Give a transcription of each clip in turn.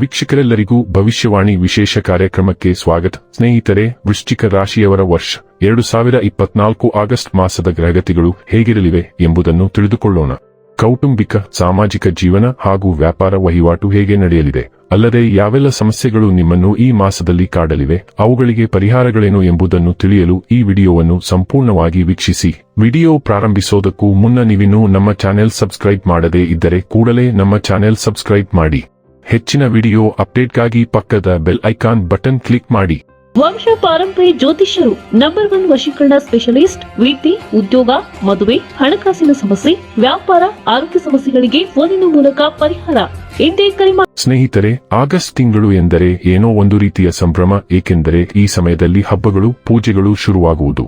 ವೀಕ್ಷಕರೆಲ್ಲರಿಗೂ ಭವಿಷ್ಯವಾಣಿ ವಿಶೇಷ ಕಾರ್ಯಕ್ರಮಕ್ಕೆ ಸ್ವಾಗತ. ಸ್ನೇಹಿತರೆ, ವೃಶ್ಚಿಕ ರಾಶಿಯವರ ವರ್ಷ ಎರಡು ಸಾವಿರ ಇಪ್ಪತ್ನಾಲ್ಕು ಆಗಸ್ಟ್ ಮಾಸದ ಗ್ರಹಗತಿಗಳು ಹೇಗಿರಲಿವೆ ಎಂಬುದನ್ನು ತಿಳಿದುಕೊಳ್ಳೋಣ. ಕೌಟುಂಬಿಕ, ಸಾಮಾಜಿಕ ಜೀವನ ಹಾಗೂ ವ್ಯಾಪಾರ ವಹಿವಾಟು ಹೇಗೆ ನಡೆಯಲಿದೆ? ಅಲ್ಲದೆ ಯಾವೆಲ್ಲ ಸಮಸ್ಯೆಗಳು ನಿಮ್ಮನ್ನು ಈ ಮಾಸದಲ್ಲಿ ಕಾಡಲಿವೆ? ಅವುಗಳಿಗೆ ಪರಿಹಾರಗಳೇನು ಎಂಬುದನ್ನು ತಿಳಿಯಲು ಈ ವಿಡಿಯೋವನ್ನು ಸಂಪೂರ್ಣವಾಗಿ ವೀಕ್ಷಿಸಿ. ವಿಡಿಯೋ ಪ್ರಾರಂಭಿಸೋದಕ್ಕೂ ಮುನ್ನ ನೀವಿನ್ನೂ ನಮ್ಮ ಚಾನೆಲ್ ಸಬ್ಸ್ಕ್ರೈಬ್ ಮಾಡದೇ ಇದ್ದರೆ ಕೂಡಲೇ ನಮ್ಮ ಚಾನೆಲ್ ಸಬ್ಸ್ಕ್ರೈಬ್ ಮಾಡಿ. ಹೆಚ್ಚಿನ ವಿಡಿಯೋ ಅಪ್ಡೇಟ್ಗಾಗಿ ಪಕ್ಕದ ಬೆಲ್ ಐಕಾನ್ ಬಟನ್ ಕ್ಲಿಕ್ ಮಾಡಿ. ವಂಶ ಪಾರಂಪರಿ ಜ್ಯೋತಿಷ್ಯರು ನಂಬರ್ ಒನ್ ವಶೀಕರಣ ಸ್ಪೆಷಲಿಸ್ಟ್ ವೃತ್ತಿ ಉದ್ಯೋಗ ಮದುವೆ ಹಣಕಾಸಿನ ಸಮಸ್ಯೆ ವ್ಯಾಪಾರ ಆರೋಗ್ಯ ಸಮಸ್ಯೆಗಳಿಗೆ ಫೋನಿನ ಮೂಲಕ ಪರಿಹಾರ. ಇಂದೇ ಕರೆ. ಸ್ನೇಹಿತರೆ ಆಗಸ್ಟ್ ತಿಂಗಳು ಎಂದರೆ ಏನೋ ಒಂದು ರೀತಿಯ ಸಂಭ್ರಮ ಏಕೆಂದರೆ ಈ ಸಮಯದಲ್ಲಿ ಹಬ್ಬಗಳು ಪೂಜೆಗಳು ಶುರುವಾಗುವುದು.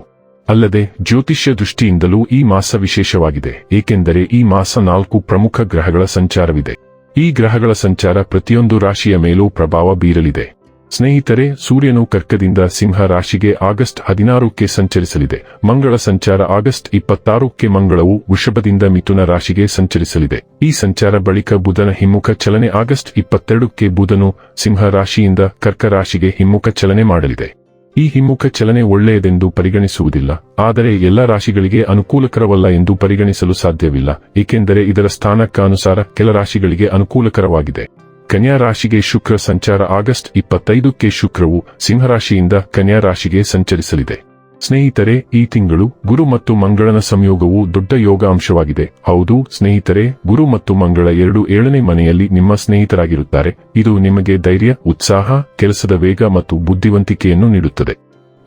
ಅಲ್ಲದೆ ಜ್ಯೋತಿಷ್ಯ ದೃಷ್ಟಿಯಿಂದಲೂ ಈ ಮಾಸ ವಿಶೇಷವಾಗಿದೆ ಏಕೆಂದರೆ ಈ ಮಾಸ ನಾಲ್ಕು ಪ್ರಮುಖ ಗ್ರಹಗಳ ಸಂಚಾರವಿದೆ. ಈ ಗ್ರಹಗಳ ಸಂಚಾರ ಪ್ರತಿಯೊಂದು ರಾಶಿಯ ಮೇಲೂ ಪ್ರಭಾವ ಬೀರಲಿದೆ. ಸ್ನೇಹಿತರೆ, ಸೂರ್ಯನು ಕರ್ಕದಿಂದ ಸಿಂಹ ರಾಶಿಗೆ ಆಗಸ್ಟ್ ಹದಿನಾರಕ್ಕೆ ಸಂಚರಿಸಲಿದೆ. ಮಂಗಳ ಸಂಚಾರ ಆಗಸ್ಟ್ ಇಪ್ಪತ್ತಾರಕ್ಕೆ ಮಂಗಳವು ವೃಷಭದಿಂದ ಮಿಥುನ ರಾಶಿಗೆ ಸಂಚರಿಸಲಿದೆ. ಈ ಸಂಚಾರ ಬಳಿಕ ಬುಧನ ಹಿಮ್ಮುಖ ಚಲನೆ ಆಗಸ್ಟ್ ಇಪ್ಪತ್ತೆರಡಕ್ಕೆ ಬುಧನು ಸಿಂಹ ರಾಶಿಯಿಂದ ಕರ್ಕ ರಾಶಿಗೆ ಹಿಮ್ಮುಖ ಚಲನೆ ಮಾಡಲಿದೆ. ಈ ಹಿಮ್ಮುಖ ಚಲನೆ ಒಳ್ಳೆಯದೆಂದು ಪರಿಗಣಿಸುವುದಿಲ್ಲ, ಆದರೆ ಎಲ್ಲ ರಾಶಿಗಳಿಗೆ ಅನುಕೂಲಕರವಲ್ಲ ಎಂದು ಪರಿಗಣಿಸಲು ಸಾಧ್ಯವಿಲ್ಲ, ಏಕೆಂದರೆ ಇದರ ಸ್ಥಾನಕ್ಕನುಸಾರ ಕೆಲ ರಾಶಿಗಳಿಗೆ ಅನುಕೂಲಕರವಾಗಿದೆ. ಕನ್ಯಾ ರಾಶಿಗೆ ಶುಕ್ರ ಸಂಚಾರ ಆಗಸ್ಟ್ ಇಪ್ಪತ್ತೈದಕ್ಕೆ ಶುಕ್ರವು ಸಿಂಹರಾಶಿಯಿಂದ ಕನ್ಯಾ ರಾಶಿಗೆ ಸಂಚರಿಸಲಿದೆ. ಸ್ನೇಹಿತರೆ, ಈ ತಿಂಗಳು ಗುರು ಮತ್ತು ಮಂಗಳನ ಸಂಯೋಗವು ದೊಡ್ಡ ಯೋಗ ಅಂಶವಾಗಿದೆ ಹೌದು, ಸ್ನೇಹಿತರೆ, ಗುರು ಮತ್ತು ಮಂಗಳ ಎರಡು ಏಳನೇ ಮನೆಯಲ್ಲಿ ನಿಮ್ಮ ಸ್ನೇಹಿತರಾಗಿರುತ್ತಾರೆ. ಇದು ನಿಮಗೆ ಧೈರ್ಯ, ಉತ್ಸಾಹ, ಕೆಲಸದ ವೇಗ ಮತ್ತು ಬುದ್ಧಿವಂತಿಕೆಯನ್ನು ನೀಡುತ್ತದೆ.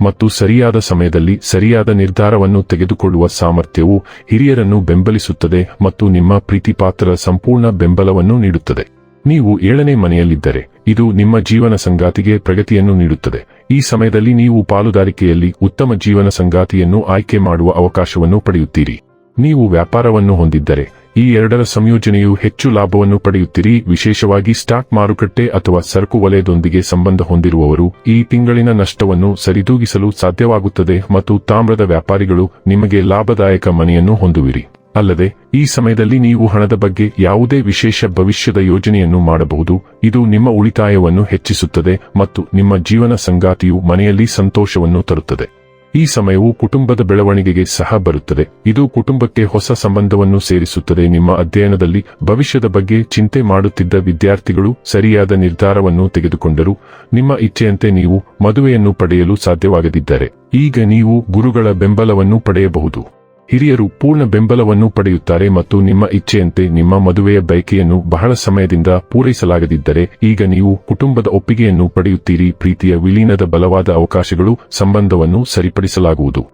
ಮತ್ತು ಸರಿಯಾದ ಸಮಯದಲ್ಲಿ ಸರಿಯಾದ ನಿರ್ಧಾರವನ್ನು ತೆಗೆದುಕೊಳ್ಳುವ ಸಾಮರ್ಥ್ಯವು ಹಿರಿಯರನ್ನು ಬೆಂಬಲಿಸುತ್ತದೆ ಮತ್ತು ನಿಮ್ಮ ಪ್ರೀತಿಪಾತ್ರರ ಸಂಪೂರ್ಣ ಬೆಂಬಲವನ್ನು ನೀಡುತ್ತದೆ. ನೀವು ಏಳನೇ ಮನೆಯಲ್ಲಿದ್ದರೆ ಇದು ನಿಮ್ಮ ಜೀವನ ಸಂಗಾತಿಗೆ ಪ್ರಗತಿಯನ್ನು ನೀಡುತ್ತದೆ. ಈ ಸಮಯದಲ್ಲಿ ನೀವು ಪಾಲುದಾರಿಕೆಯಲ್ಲಿ ಉತ್ತಮ ಜೀವನ ಸಂಗಾತಿಯನ್ನು ಆಯ್ಕೆ ಮಾಡುವ ಅವಕಾಶವನ್ನು ಪಡೆಯುತ್ತೀರಿ. ನೀವು ವ್ಯಾಪಾರವನ್ನು ಹೊಂದಿದ್ದರೆ ಈ ಎರಡರ ಸಂಯೋಜನೆಯು ಹೆಚ್ಚು ಲಾಭವನ್ನು ಪಡೆಯುತ್ತೀರಿ. ವಿಶೇಷವಾಗಿ ಸ್ಟಾಕ್ ಮಾರುಕಟ್ಟೆ ಅಥವಾ ಸರಕು ವಲಯದೊಂದಿಗೆ ಸಂಬಂಧ ಹೊಂದಿರುವವರು ಈ ತಿಂಗಳಿನ ನಷ್ಟವನ್ನು ಸರಿದೂಗಿಸಲು ಸಾಧ್ಯವಾಗುತ್ತದೆ ಮತ್ತು ತಾಮ್ರದ ವ್ಯಾಪಾರಿಗಳು ನಿಮಗೆ ಲಾಭದಾಯಕ ಮನೆಯನ್ನು ಹೊಂದುವಿರಿ. ಅಲ್ಲದೆ, ಈ ಸಮಯದಲ್ಲಿ ನೀವು ಹಣದ ಬಗ್ಗೆ ಯಾವುದೇ ವಿಶೇಷ ಭವಿಷ್ಯದ ಯೋಜನೆಯನ್ನು ಮಾಡಬಹುದು. ಇದು ನಿಮ್ಮ ಉಳಿತಾಯವನ್ನು ಹೆಚ್ಚಿಸುತ್ತದೆ ಮತ್ತು ನಿಮ್ಮ ಜೀವನ ಸಂಗಾತಿಯು ಮನೆಯಲ್ಲಿ ಸಂತೋಷವನ್ನು ತರುತ್ತದೆ. ಈ ಸಮಯವು ಕುಟುಂಬದ ಬೆಳವಣಿಗೆಗೆ ಸಹ ಬರುತ್ತದೆ. ಇದು ಕುಟುಂಬಕ್ಕೆ ಹೊಸ ಸಂಬಂಧವನ್ನು ಸೇರಿಸುತ್ತದೆ. ನಿಮ್ಮ ಅಧ್ಯಯನದಲ್ಲಿ ಭವಿಷ್ಯದ ಬಗ್ಗೆ ಚಿಂತೆ ಮಾಡುತ್ತಿದ್ದ ವಿದ್ಯಾರ್ಥಿಗಳು ಸರಿಯಾದ ನಿರ್ಧಾರವನ್ನು ತೆಗೆದುಕೊಂಡರು. ನಿಮ್ಮ ಇಚ್ಛೆಯಂತೆ ನೀವು ಮದುವೆಯನ್ನು ಪಡೆಯಲು ಸಾಧ್ಯವಾಗದಿದ್ದರೆ, ಈಗ ನೀವು ಗುರುಗಳ ಬೆಂಬಲವನ್ನು ಪಡೆಯಬಹುದು. ಹಿರಿಯರು ಪೂರ್ಣ ಬೆಂಬಲವನ್ನು ಪಡೆಯುತ್ತಾರೆ ಮತ್ತು ನಿಮ್ಮ ಇಚ್ಛೆಯಂತೆ ನಿಮ್ಮ ಮದುವೆಯ ಬಯಕೆಯನ್ನು ಬಹಳ ಸಮಯದಿಂದ ಪೂರೈಸಲಾಗದಿದ್ದರೆ ಈಗ ನೀವು ಕುಟುಂಬದ ಒಪ್ಪಿಗೆಯನ್ನು ಪಡೆಯುತ್ತೀರಿ, ಪ್ರೀತಿಯ ವಿಲೀನದ ಬಲವಾದ ಅವಕಾಶಗಳು ಸಂಬಂಧವನ್ನು ಸರಿಪಡಿಸಲಾಗುವುದು.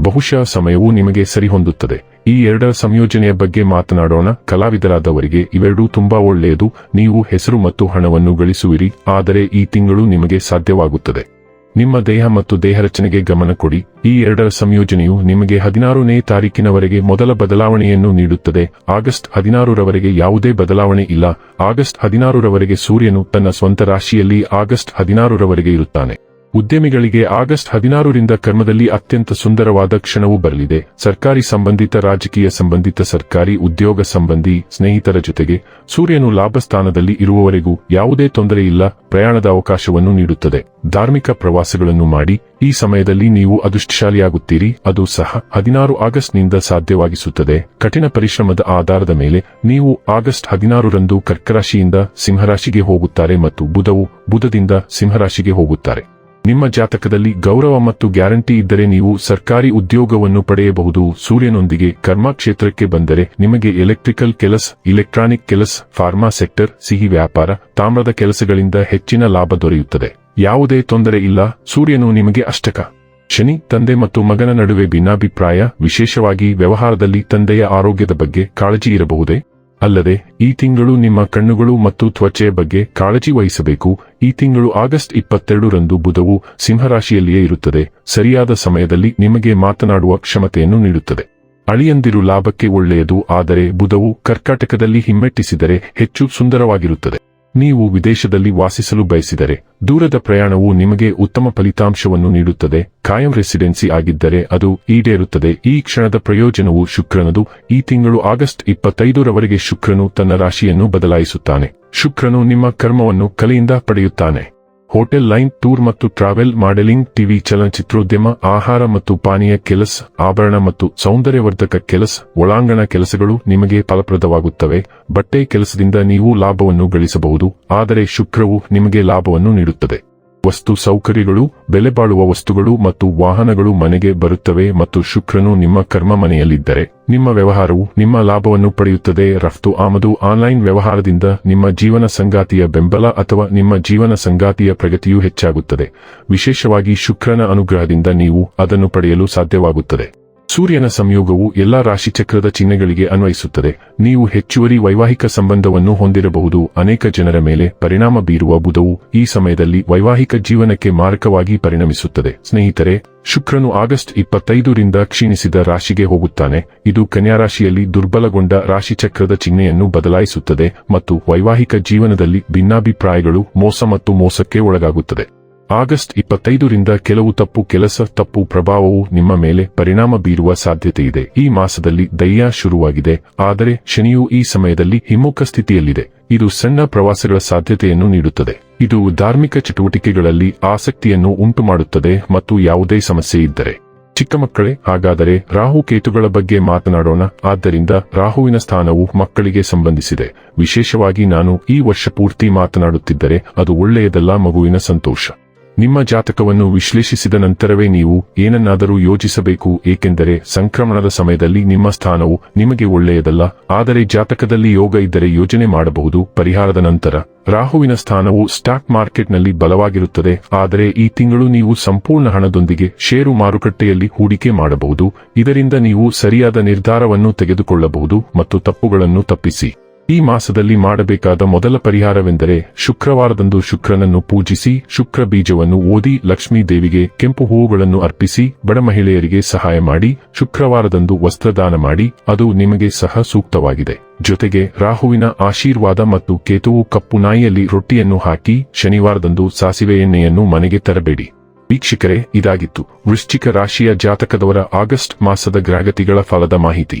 ಬಹುಶಃ ಸಮಯವು ನಿಮಗೆ ಸರಿಹೊಂದುತ್ತದೆ. ಈ ಎರಡರ ಸಂಯೋಜನೆಯ ಬಗ್ಗೆ ಮಾತನಾಡೋಣ. ಕಲಾವಿದರಾದವರಿಗೆ ಇವೆರಡೂ ತುಂಬಾ ಒಳ್ಳೆಯದು. ನೀವು ಹೆಸರು ಮತ್ತು ಹಣವನ್ನು ಗಳಿಸುವಿರಿ, ಆದರೆ ಈ ತಿಂಗಳು ನಿಮಗೆ ಸಾಧ್ಯವಾಗುತ್ತದೆ. ನಿಮ್ಮ ದೇಹ ಮತ್ತು ದೇಹ ರಚನೆಗೆ ಗಮನ ಕೊಡಿ. ಈ ಎರಡರ ಸಂಯೋಜನೆಯು ನಿಮಗೆ ಹದಿನಾರನೇ ತಾರೀಕಿನವರೆಗೆ ಮೊದಲ ಬದಲಾವಣೆಯನ್ನು ನೀಡುತ್ತದೆ. ಆಗಸ್ಟ್ ಹದಿನಾರರವರೆಗೆ ಯಾವುದೇ ಬದಲಾವಣೆ ಇಲ್ಲ. ಆಗಸ್ಟ್ ಹದಿನಾರರವರೆಗೆ ಸೂರ್ಯನು ತನ್ನ ಸ್ವಂತ ರಾಶಿಯಲ್ಲಿ ಆಗಸ್ಟ್ ಹದಿನಾರರವರೆಗೆ ಇರುತ್ತಾನೆ. ಉದ್ಯಮಿಗಳಿಗೆ ಆಗಸ್ಟ್ ಹದಿನಾರರಿಂದ ಕರ್ಮದಲ್ಲಿ ಅತ್ಯಂತ ಸುಂದರವಾದ ಕ್ಷಣವು ಬರಲಿದೆ. ಸರ್ಕಾರಿ ಸಂಬಂಧಿತ, ರಾಜಕೀಯ ಸಂಬಂಧಿತ, ಸರ್ಕಾರಿ ಉದ್ಯೋಗ ಸಂಬಂಧಿ ಸ್ನೇಹಿತರ ಜೊತೆಗೆ ಸೂರ್ಯನು ಲಾಭಸ್ಥಾನದಲ್ಲಿ ಇರುವವರೆಗೂ ಯಾವುದೇ ತೊಂದರೆ ಇಲ್ಲ, ಪ್ರಯಾಣದ ಅವಕಾಶವನ್ನು ನೀಡುತ್ತದೆ. ಧಾರ್ಮಿಕ ಪ್ರವಾಸಗಳನ್ನು ಮಾಡಿ, ಈ ಸಮಯದಲ್ಲಿ ನೀವು ಅದೃಷ್ಟಶಾಲಿಯಾಗುತ್ತೀರಿ. ಅದು ಸಹ ಹದಿನಾರು ಆಗಸ್ಟ್ನಿಂದ ಸಾಧ್ಯವಾಗಿಸುತ್ತದೆ. ಕಠಿಣ ಪರಿಶ್ರಮದ ಆಧಾರದ ಮೇಲೆ ನೀವು ಆಗಸ್ಟ್ ಹದಿನಾರರಂದು ಕರ್ಕರಾಶಿಯಿಂದ ಸಿಂಹರಾಶಿಗೆ ಹೋಗುತ್ತಾರೆ ಮತ್ತು ಬುಧವು ಬುಧದಿಂದ ಸಿಂಹರಾಶಿಗೆ ಹೋಗುತ್ತಾರೆ. ನಿಮ್ಮ ಜಾತಕದಲ್ಲಿ ಗೌರವ ಮತ್ತು ಗ್ಯಾರಂಟಿ ಇದ್ದರೆ ನೀವು ಸರ್ಕಾರಿ ಉದ್ಯೋಗವನ್ನು ಪಡೆಯಬಹುದು. ಸೂರ್ಯನೊಂದಿಗೆ ಕರ್ಮ ಕ್ಷೇತ್ರಕ್ಕೆ ಬಂದರೆ ನಿಮಗೆ ಎಲೆಕ್ಟ್ರಿಕಲ್ ಕೆಲಸ, ಇಲೆಕ್ಟ್ರಾನಿಕ್ ಕೆಲಸ, ಫಾರ್ಮಾ ಸೆಕ್ಟರ್, ಸಿಹಿ ವ್ಯಾಪಾರ, ತಾಮ್ರದ ಕೆಲಸಗಳಿಂದ ಹೆಚ್ಚಿನ ಲಾಭ ದೊರೆಯುತ್ತದೆ. ಯಾವುದೇ ತೊಂದರೆ ಇಲ್ಲ. ಸೂರ್ಯನು ನಿಮಗೆ ಅಷ್ಟಕ. ಶನಿ ತಂದೆ ಮತ್ತು ಮಗನ ನಡುವೆ ಭಿನ್ನಾಭಿಪ್ರಾಯ, ವಿಶೇಷವಾಗಿ ವ್ಯವಹಾರದಲ್ಲಿ ತಂದೆಯ ಆರೋಗ್ಯದ ಬಗ್ಗೆ ಕಾಳಜಿ ಇರಬಹುದೇ? ಅಲ್ಲದೆ, ಈ ತಿಂಗಳು ನಿಮ್ಮ ಕಣ್ಣುಗಳು ಮತ್ತು ತ್ವಚೆಯ ಬಗ್ಗೆ ಕಾಳಜಿ ವಹಿಸಬೇಕು. ಈ ತಿಂಗಳು ಆಗಸ್ಟ್ ಇಪ್ಪತ್ತೆರಡರಂದು ಬುಧವು ಸಿಂಹರಾಶಿಯಲ್ಲಿಯೇ ಇರುತ್ತದೆ. ಸರಿಯಾದ ಸಮಯದಲ್ಲಿ ನಿಮಗೆ ಮಾತನಾಡುವ ಕ್ಷಮತೆಯನ್ನು ನೀಡುತ್ತದೆ. ಅಳಿಯಂದಿರು ಲಾಭಕ್ಕೆ ಒಳ್ಳೆಯದು, ಆದರೆ ಬುಧವು ಕರ್ಕಾಟಕದಲ್ಲಿ ಹಿಮ್ಮೆಟ್ಟಿಸಿದರೆ ಹೆಚ್ಚು ಸುಂದರವಾಗಿರುತ್ತದೆ. ನೀವು ವಿದೇಶದಲ್ಲಿ ವಾಸಿಸಲು ಬಯಸಿದರೆ, ದೂರದ ಪ್ರಯಾಣವು ನಿಮಗೆ ಉತ್ತಮ ಫಲಿತಾಂಶವನ್ನು ನೀಡುತ್ತದೆ. ಕಾಯಂ ರೆಸಿಡೆನ್ಸಿ ಆಗಿದ್ದರೆ ಅದು ಈಡೇರುತ್ತದೆ. ಈ ಕ್ಷಣದ ಪ್ರಯೋಜನವು ಶುಕ್ರನದು. ಈ ತಿಂಗಳು ಆಗಸ್ಟ್ ಇಪ್ಪತ್ತೈದರವರೆಗೆ ಶುಕ್ರನು ತನ್ನ ರಾಶಿಯನ್ನು ಬದಲಾಯಿಸುತ್ತಾನೆ. ಶುಕ್ರನು ನಿಮ್ಮ ಕರ್ಮವನ್ನು ಕಲೆಯಿಂದ ಪಡೆಯುತ್ತಾನೆ. ಹೋಟೆಲ್ ಲೈನ್ ಟೂರ್ ಮತ್ತು ಟ್ರಾವೆಲ್ ಮಾಡೆಲಿಂಗ್ ಟಿವಿ ಚಲನಚಿತ್ರೋದ್ಯಮ, ಆಹಾರ ಮತ್ತು ಪಾನೀಯ ಕೆಲಸ, ಆಭರಣ ಮತ್ತು ಸೌಂದರ್ಯವರ್ಧಕ ಕೆಲಸ, ಒಳಾಂಗಣ ಕೆಲಸಗಳು ನಿಮಗೆ ಫಲಪ್ರದವಾಗುತ್ತವೆ. ಬಟ್ಟೆ ಕೆಲಸದಿಂದ ನೀವು ಲಾಭವನ್ನು ಗಳಿಸಬಹುದು, ಆದರೆ ಶುಕ್ರವು ನಿಮಗೆ ಲಾಭವನ್ನು ನೀಡುತ್ತದೆ. ವಸ್ತು ಸೌಕರ್ಯಗಳು, ಬೆಲೆ ಬಾಳುವ ವಸ್ತುಗಳು ಮತ್ತು ವಾಹನಗಳು ಮನೆಗೆ ಬರುತ್ತವೆ ಮತ್ತು ಶುಕ್ರನು ನಿಮ್ಮ ಕರ್ಮ ಮನೆಯಲ್ಲಿದ್ದರೆ, ನಿಮ್ಮ ವ್ಯವಹಾರವು ನಿಮ್ಮ ಲಾಭವನ್ನು ಪಡೆಯುತ್ತದೆ. ರಫ್ತು ಆಮದು ಆನ್ಲೈನ್ ವ್ಯವಹಾರದಿಂದ ನಿಮ್ಮ ಜೀವನ ಸಂಗಾತಿಯ ಬೆಂಬಲ ಅಥವಾ ನಿಮ್ಮ ಜೀವನ ಸಂಗಾತಿಯ ಪ್ರಗತಿಯು ಹೆಚ್ಚಾಗುತ್ತದೆ. ವಿಶೇಷವಾಗಿ ಶುಕ್ರನ ಅನುಗ್ರಹದಿಂದ ನೀವು ಅದನ್ನು ಪಡೆಯಲು ಸಾಧ್ಯವಾಗುತ್ತದೆ. ಸೂರ್ಯನ ಸಂಯೋಗವು ಎಲ್ಲಾ ರಾಶಿಚಕ್ರದ ಚಿಹ್ನೆಗಳಿಗೆ ಅನ್ವಯಿಸುತ್ತದೆ. ನೀವು ಹೆಚ್ಚುವರಿ ವೈವಾಹಿಕ ಸಂಬಂಧವನ್ನು ಹೊಂದಿರಬಹುದು. ಅನೇಕ ಜನರ ಮೇಲೆ ಪರಿಣಾಮ ಬೀರುವ ಬುಧವು ಈ ಸಮಯದಲ್ಲಿ ವೈವಾಹಿಕ ಜೀವನಕ್ಕೆ ಮಾರಕವಾಗಿ ಪರಿಣಮಿಸುತ್ತದೆ. ಸ್ನೇಹಿತರೆ, ಶುಕ್ರನು ಆಗಸ್ಟ್ ಇಪ್ಪತ್ತೈದರಿಂದ ಕ್ಷೀಣಿಸಿದ ರಾಶಿಗೆ ಹೋಗುತ್ತಾನೆ. ಇದು ಕನ್ಯಾ ರಾಶಿಯಲ್ಲಿ ದುರ್ಬಲಗೊಂಡ ರಾಶಿಚಕ್ರದ ಚಿಹ್ನೆಯನ್ನು ಬದಲಾಯಿಸುತ್ತದೆ ಮತ್ತು ವೈವಾಹಿಕ ಜೀವನದಲ್ಲಿ ಭಿನ್ನಾಭಿಪ್ರಾಯಗಳು ಮೋಸ ಮತ್ತು ಮೋಸಕ್ಕೆ ಒಳಗಾಗುತ್ತದೆ. ಆಗಸ್ಟ್ ಇಪ್ಪತ್ತೈದರಿಂದ ಕೆಲವು ತಪ್ಪು ಕೆಲಸ, ತಪ್ಪು ಪ್ರಭಾವವು ನಿಮ್ಮ ಮೇಲೆ ಪರಿಣಾಮ ಬೀರುವ ಸಾಧ್ಯತೆ ಇದೆ. ಈ ಮಾಸದಲ್ಲಿ ದಯ್ಯ ಶುರುವಾಗಿದೆ. ಆದರೆ ಶನಿಯು ಈ ಸಮಯದಲ್ಲಿ ಹಿಮ್ಮುಖ ಸ್ಥಿತಿಯಲ್ಲಿದೆ. ಇದು ಸಣ್ಣ ಪ್ರವಾಸಗಳ ಸಾಧ್ಯತೆಯನ್ನು ನೀಡುತ್ತದೆ. ಇದು ಧಾರ್ಮಿಕ ಚಟುವಟಿಕೆಗಳಲ್ಲಿ ಆಸಕ್ತಿಯನ್ನು ಉಂಟುಮಾಡುತ್ತದೆ ಮತ್ತು ಯಾವುದೇ ಸಮಸ್ಯೆ ಇದ್ದರೆ. ಚಿಕ್ಕ ಮಕ್ಕಳೇ, ಹಾಗಾದರೆ ರಾಹು ಕೇತುಗಳ ಬಗ್ಗೆ ಮಾತನಾಡೋಣ. ಆದ್ದರಿಂದ ರಾಹುವಿನ ಸ್ಥಾನವು ಮಕ್ಕಳಿಗೆ ಸಂಬಂಧಿಸಿದೆ. ವಿಶೇಷವಾಗಿ ನಾನು ಈ ವರ್ಷ ಪೂರ್ತಿ ಮಾತನಾಡುತ್ತಿದ್ದರೆ ಅದು ಒಳ್ಳೆಯದಲ್ಲ ಮಗುವಿನ ಸಂತೋಷ. ನಿಮ್ಮ ಜಾತಕವನ್ನು ವಿಶ್ಲೇಷಿಸಿದ ನಂತರವೇ ನೀವು ಏನನ್ನಾದರೂ ಯೋಚಿಸಬೇಕು, ಏಕೆಂದರೆ ಸಂಕ್ರಮಣದ ಸಮಯದಲ್ಲಿ ನಿಮ್ಮ ಸ್ಥಾನವು ನಿಮಗೆ ಒಳ್ಳೆಯದಲ್ಲ. ಆದರೆ ಜಾತಕದಲ್ಲಿ ಯೋಗ ಇದ್ದರೆ ಯೋಜನೆ ಮಾಡಬಹುದು. ಪರಿಹಾರದ ನಂತರ, ರಾಹುವಿನ ಸ್ಥಾನವು ಸ್ಟಾಕ್ ಮಾರ್ಕೆಟ್ನಲ್ಲಿ ಬಲವಾಗಿರುತ್ತದೆ. ಆದರೆ ಈ ತಿಂಗಳು ನೀವು ಸಂಪೂರ್ಣ ಹಣದೊಂದಿಗೆ ಷೇರು ಮಾರುಕಟ್ಟೆಯಲ್ಲಿ ಹೂಡಿಕೆ ಮಾಡಬಹುದು. ಇದರಿಂದ ನೀವು ಸರಿಯಾದ ನಿರ್ಧಾರವನ್ನು ತೆಗೆದುಕೊಳ್ಳಬಹುದು ಮತ್ತು ತಪ್ಪುಗಳನ್ನು ತಪ್ಪಿಸಿ. ಈ ಮಾಸದಲ್ಲಿ ಮಾಡಬೇಕಾದ ಮೊದಲ ಪರಿಹಾರವೆಂದರೆ ಶುಕ್ರವಾರದಂದು ಶುಕ್ರನನ್ನು ಪೂಜಿಸಿ ಶುಕ್ರ ಬೀಜವನ್ನು ಓದಿ ಲಕ್ಷ್ಮೀ ದೇವಿಗೆ ಕೆಂಪು ಹೂವುಗಳನ್ನು ಅರ್ಪಿಸಿ ಬಡ ಮಹಿಳೆಯರಿಗೆ ಸಹಾಯ ಮಾಡಿ ಶುಕ್ರವಾರದಂದು ವಸ್ತ್ರದಾನ ಮಾಡಿ ಅದು ನಿಮಗೆ ಸಹ ಸೂಕ್ತವಾಗಿದೆ. ಜೊತೆಗೆ ರಾಹುವಿನ ಆಶೀರ್ವಾದ ಮತ್ತು ಕೇತುವು ಕಪ್ಪು ನಾಯಿಯಲ್ಲಿ ರೊಟ್ಟಿಯನ್ನು ಹಾಕಿ ಶನಿವಾರದಂದು ಸಾಸಿವೆ ಎಣ್ಣೆಯನ್ನು ಮನೆಗೆ ತರಬೇಡಿ. ವೀಕ್ಷಕರೇ, ಇದಾಗಿತ್ತು. ವೃಶ್ಚಿಕ ರಾಶಿಯ ಜಾತಕದವರ ಆಗಸ್ಟ್ ಮಾಸದ ಗ್ರಹಗತಿಗಳ ಫಲದ ಮಾಹಿತಿ.